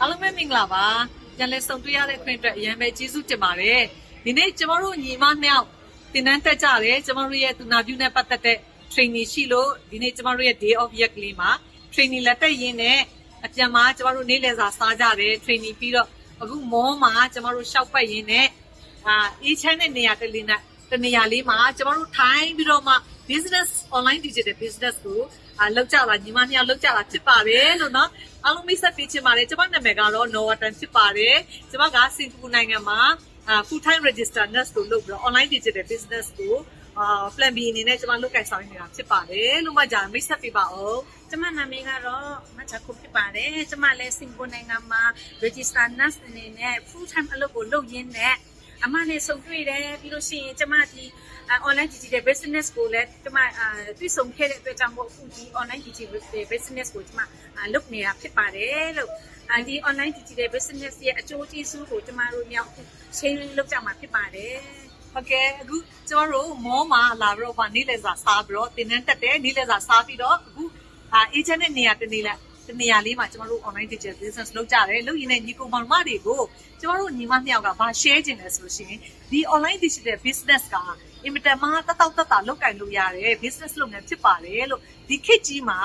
အားလုံးပဲမင်္ဂလာပါပြန်လဲဆုံတွေ့ရတဲ့ခွင့်အတွက်အရင်ပဲကျေးဇူးတင်ပါတယ်ဒီနေ့ကျမတို့ညီမနှစ်ယောက်တင်တန်းတက်ကြတယ်ကျမတို့ရဲ့သူနာပြုနဲ့ပတ်သက်တဲ့ training ရှိလို့ဒီနေ့ကျမတို့ရဲ့ day of year ကလေးမှာ training လက်တက်ရင်းနဲ့အပြန်မှာကျမတို့နေ့လည်စာစားကြတယ် training ပြီးတော့အခုမောမှာကျမတို့ရှောက်ပတ်ရင်းနဲ့အာအေးချမ်းတဲ့နေရာတစ်လေးနဲ့တနေရာလေးမှာကျမတို့ထိုင်းပြီးတော့မှ business online digital business ကို အာလောက်ကြတာညီမနှစ်ယောက်လောက်ကြတာဖြစ်ပါတယ်လို့နော်အားလုံးမိတ်ဆက်ပေးချင်ပါတယ်ကျမနာမည်ကတော့ Norton ဖြစ်ပါတယ်ကျမကစင်ကာပူနိုင်ငံမှာအာ full time register nurse ကိုလုပ်ပြီးတော့ online digital business ကိုအာ plan B အနေနဲ့ကျမလုပ်ကိုင်ဆောင်နေတာဖြစ်ပါတယ်လို့မှကြာမိတ်ဆက်ပေးပါဦးကျမနာမည်ကတော့မချခုဖြစ်ပါတယ်ကျမလည်းစင်ကာပူနိုင်ငံမှာ register nurse အနေနဲ့ full time အလုပ်ကိုလုပ်ရင်းနဲ့ အမနဲ့ဆုံတွေ့တယ်ပြီးလို့ရှိရင်ကျမဒီ online digital business ကိုလည်းကျမတွေ့ဆုံခဲ့တဲ့အတွက်ကြောင့်မို့အခုဒီ online digital business ကိုကျမလုပ်နေတာဖြစ်ပါတယ်လို့ဒီ online digital business ရဲ့အကျိုးကျေးဇူးကိုကျမတို့မြောက်ရှင်းလင်းလုပ်ကြမှာဖြစ်ပါတယ်ဟုတ်ကဲ့အခုကျမတို့မောမှာလာပြီးတော့ဗာနေ့လည်စာစားပြီးတော့တင်တန်းတက်တယ်နေ့လည်စာစားပြီးတော့အခုအာ agent နဲ့နေရာတနေလား တနေရာလေးမှာကျမတို့ online digital business လုပ်ကြတယ်လုပ်ရင်းနဲ့ညီကောင်မောင်မတွေကိုကျမတို့ညီမနှစ်ယောက်ကဗာ share ခြင်းလဲဆိုလို့ရှိရင်ဒီ online digital business ကအင်မတန်မှတတောက်တတလုပ်ကင်လို့ရတယ် business လုပ်ငန်းဖြစ်ပါတယ်လို့ဒီခေတ်ကြီးမှာ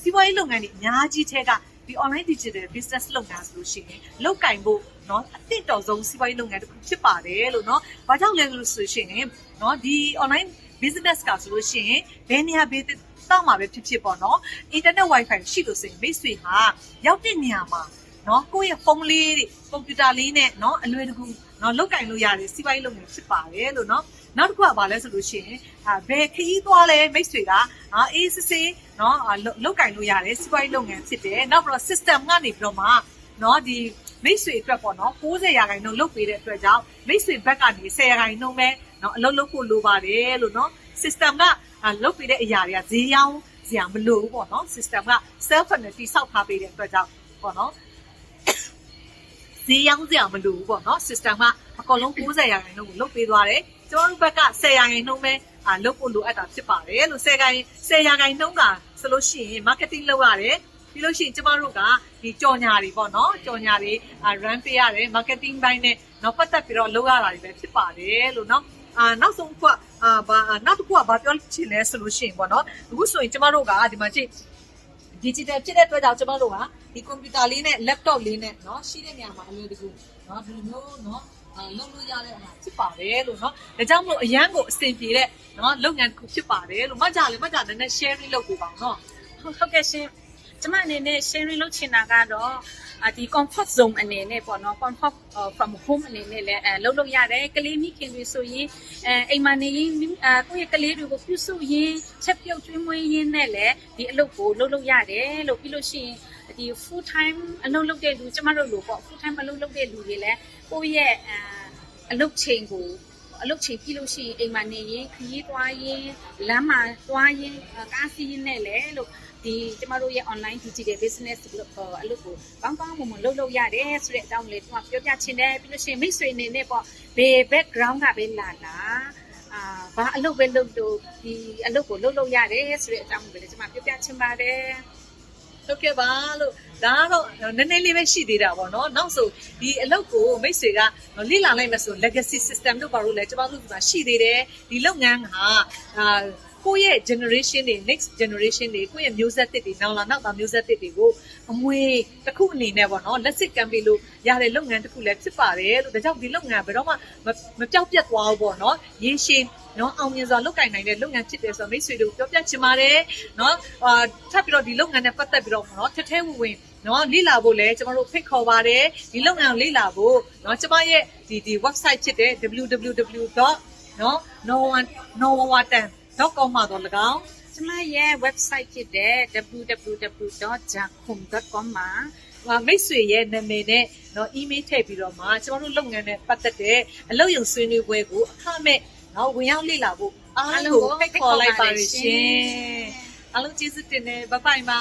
စီးပွားရေးလုပ်ငန်းတွေအများကြီးထဲကဒီ online digital business လုပ်ငန်းဆိုလို့ရှိရင်လောက်ကင်ဖို့เนาะအသင့်တော်ဆုံးစီးပွားရေးလုပ်ငန်းတစ်ခုဖြစ်ပါတယ်လို့เนาะဘာကြောင့်လဲလို့ဆိုရှင်เนาะဒီ online business ကဆိုလို့ရှိရင်ဘယ်နေရာဘယ် တော့မှာပဲဖြစ်ဖြစ်ပေါ့နော်။ internet wifi ရှိလို့ဆိုရင်မိတ်ဆွေဟာရောက်တဲ့နေရာမှာနော်ကိုယ့်ရဲ့ဖုန်းလေးတွေကွန်ပျူတာလေးနဲ့နော်အလွယ်တကူနော်လောက်ကင်လို့ရတယ်စီးပွားရေးလုပ်ငန်းဖြစ်ပါတယ်လို့နော်နောက်တစ်ခုကဘာလဲဆိုလို့ရှိရင်အာဘယ်ခီးသွားလဲမိတ်ဆွေကနော်အေးစစ်စစ်နော်လောက်ကင်လို့ရတယ်စီးပွားရေးလုပ်ငန်းဖြစ်တယ်နောက်ပြီးတော့ system ကနေပြီးတော့မှနော်ဒီမိတ်ဆွေအတွက်ပေါ့နော်60ရာခိုင်နှုန်းလုတ်ပေးတဲ့အတွက်ကြောင့်မိတ်ဆွေဘက်ကနေ10ရာခိုင်နှုန်းပဲနော်အလုပ်လုပ်ဖို့လိုပါတယ်လို့နော် system က လုတ်ပေးတဲ့အရာတွေကဈေးရောင်းစရာမလိုဘူးပေါ့နော် system က self နဲ့တိဆောက်ထားပေးတဲ့အတွက်ကြောင့်ပေါ့နော်ဈေးရောင်းစရာမလိုဘူးပေါ့နော် system ကအကုန်လုံး90ရာခိုင်နှုန်းကိုလုတ်ပေးသွားတယ်ကျွန်တော်တို့ဘက်က10ရာခိုင်နှုန်းပဲအာလုတ်ဖို့လိုအပ်တာဖြစ်ပါတယ်လို့10ရာခိုင်10ရာခိုင်နှုန်းကဆိုလို့ရှိရင် marketing လုပ်ရတယ်ပြီးလို့ရှိရင်ကျမတို့ကဒီကြော်ညာတွေပေါ့နော်ကြော်ညာတွေ run ပေးရတယ် marketing ဘိုင်းနဲ့နောက်ပတ်သက်ပြီးတော့လုပ်ရတာတွေပဲဖြစ်ပါတယ်လို့နော် အာနောက်ဆုံးကအာဘာနောက်တစ်ခုကဘာပြောချင်လဲဆိုလို့ရှိရင်ပေါ့နော်အခုဆိုရင်ကျမတို့ကဒီမှာကြည့် digital ဖြစ်တဲ့အတွက်ကြောင့်ကျမတို့ကဒီကွန်ပျူတာလေးနဲ့ laptop လေးနဲ့เนาะရှိတဲ့နေရာမှာအလွယ်တကူเนาะဒီလိုမျိုးเนาะအာလုပ်လို့ရတဲ့ဟာဖြစ်ပါတယ်လို့เนาะဒါကြောင့်မို့အရန်ကိုအဆင်ပြေတဲ့เนาะလုပ်ငန်းတစ်ခုဖြစ်ပါတယ်လို့မကြလေမကြလည်းနည်းနည်း share လုပ်ပေးပါအောင်เนาะ ဟုတ်ကဲ့ရှင်ကျမအနေနဲ့ sharing လုပ်ချင်တာကတော့အ ဒီ comfort zone အနေနဲ့ပေါ့နော် comfort from home အနေနဲ့လည်းအဲလုပ်လို့ရတယ်ကလေးမိခင်တွေဆိုရင်အဲအိမ်မှာနေရင်အဲကိုယ့်ရဲ့ကလေးတွေကိုပြုစုရင်းချက်ပြုတ်ကျွေးမွေးရင်းနဲ့လည်းဒီအလုပ်ကိုလုပ်လို့ရတယ်လို့ပြီးလို့ရှိရင်ဒီ full time အလုပ်လုပ်တဲ့လူကျမတို့လိုပေါ့ full time အလုပ်လုပ်တဲ့လူတွေလည်းကိုယ့်ရဲ့အဲအလုပ်ချိန်ကို အလုပ်ချိန်ပြီးလို့ရှိရင်အိမ်မှာနေရင်ခရီးသွားရင်လမ်းမှာသွားရင်ကားစီးရင်နဲ့လေလို့ဒီကျမတို့ရဲ့ online digital business လို့အလုပ်ကိုကောင်းကောင်းမွန်မွန်လုပ်လို့ရတယ်ဆိုတဲ့အကြောင်းလေးကျွန်မပြောပြချင်တယ်ပြီးလို့ရှိရင်မိတ်ဆွေအနေနဲ့ပေါ့ဘယ် background ကပဲလာလာအာဘာအလုပ်ပဲလုပ်လို့ဒီအလုပ်ကိုလုပ်လို့ရတယ်ဆိုတဲ့အကြောင်းကိုလည်းကျွန်မပြောပြချင်ပါတယ် ဟုတ်ကဲ့ပါလို့ဒါကတော့နည်းနည်းလေးပဲရှိသေးတာပေါ့နော်နောက်ဆိုဒီအလုပ်ကိုမိတ်ဆွေကလေ့လာလိုက်မယ်ဆို legacy system တို့ဘာလို့လဲကျမတို့ဒီမှာရှိသေးတယ်ဒီလုပ်ငန်းကအာ ကိုယ့်ရဲ့ generation တွေ next generation တွေကိုယ့်ရဲ့မျိုးဆက်သစ်တွေနောက်လာနောက်သားမျိုးဆက်သစ်တွေကိုအမွေတစ်ခုအနေနဲ့ပေါ့နော်လက်စစ်ကမ်းပေးလို့ရတဲ့လုပ်ငန်းတစ်ခုလည်းဖြစ်ပါတယ်လို့ဒါကြောင့်ဒီလုပ်ငန်းဘယ်တော့မှမပြောက်ပြတ်သွားဘူးပေါ့နော်ရေရှည်နော်အောင်မြင်စွာလုပ်ကင်နိုင်တဲ့လုပ်ငန်းဖြစ်တယ်ဆိုတော့မိတ်ဆွေတို့ပြောပြချင်ပါတယ်နော်အာထပ်ပြီးတော့ဒီလုပ်ငန်းနဲ့ပတ်သက်ပြီးတော့နော်ထထဲဝင်ဝင်နော်လေ့လာဖို့လည်းကျမတို့ဖိတ်ခေါ်ပါတယ်ဒီလုပ်ငန်းကိုလေ့လာဖို့နော်ကျမရဲ့ဒီဒီ website ဖြစ်တဲ့ www. နော် no one no one တော့ကောင်းမှတော့၎င်းကျမရဲ့ website ဖြစ်တဲ့ www.jakum.com မှာဟာမိတ်ဆွေရဲ့နာမည်နဲ့နော် email ထည့်ပြီးတော့မှကျမတို့လုပ်ငန်းနဲ့ပတ်သက်တဲ့အလုပ်ရုံဆွေးနွေးပွဲကိုအခမဲ့နော်ဝင်ရောက်လေ့လာဖို့အားလုံးကိုဖိတ်ခေါ်လိုက်ပါရှင်အားလုံးကျေးဇူးတင်တယ်ဘိုင်ဘိုင်ပါ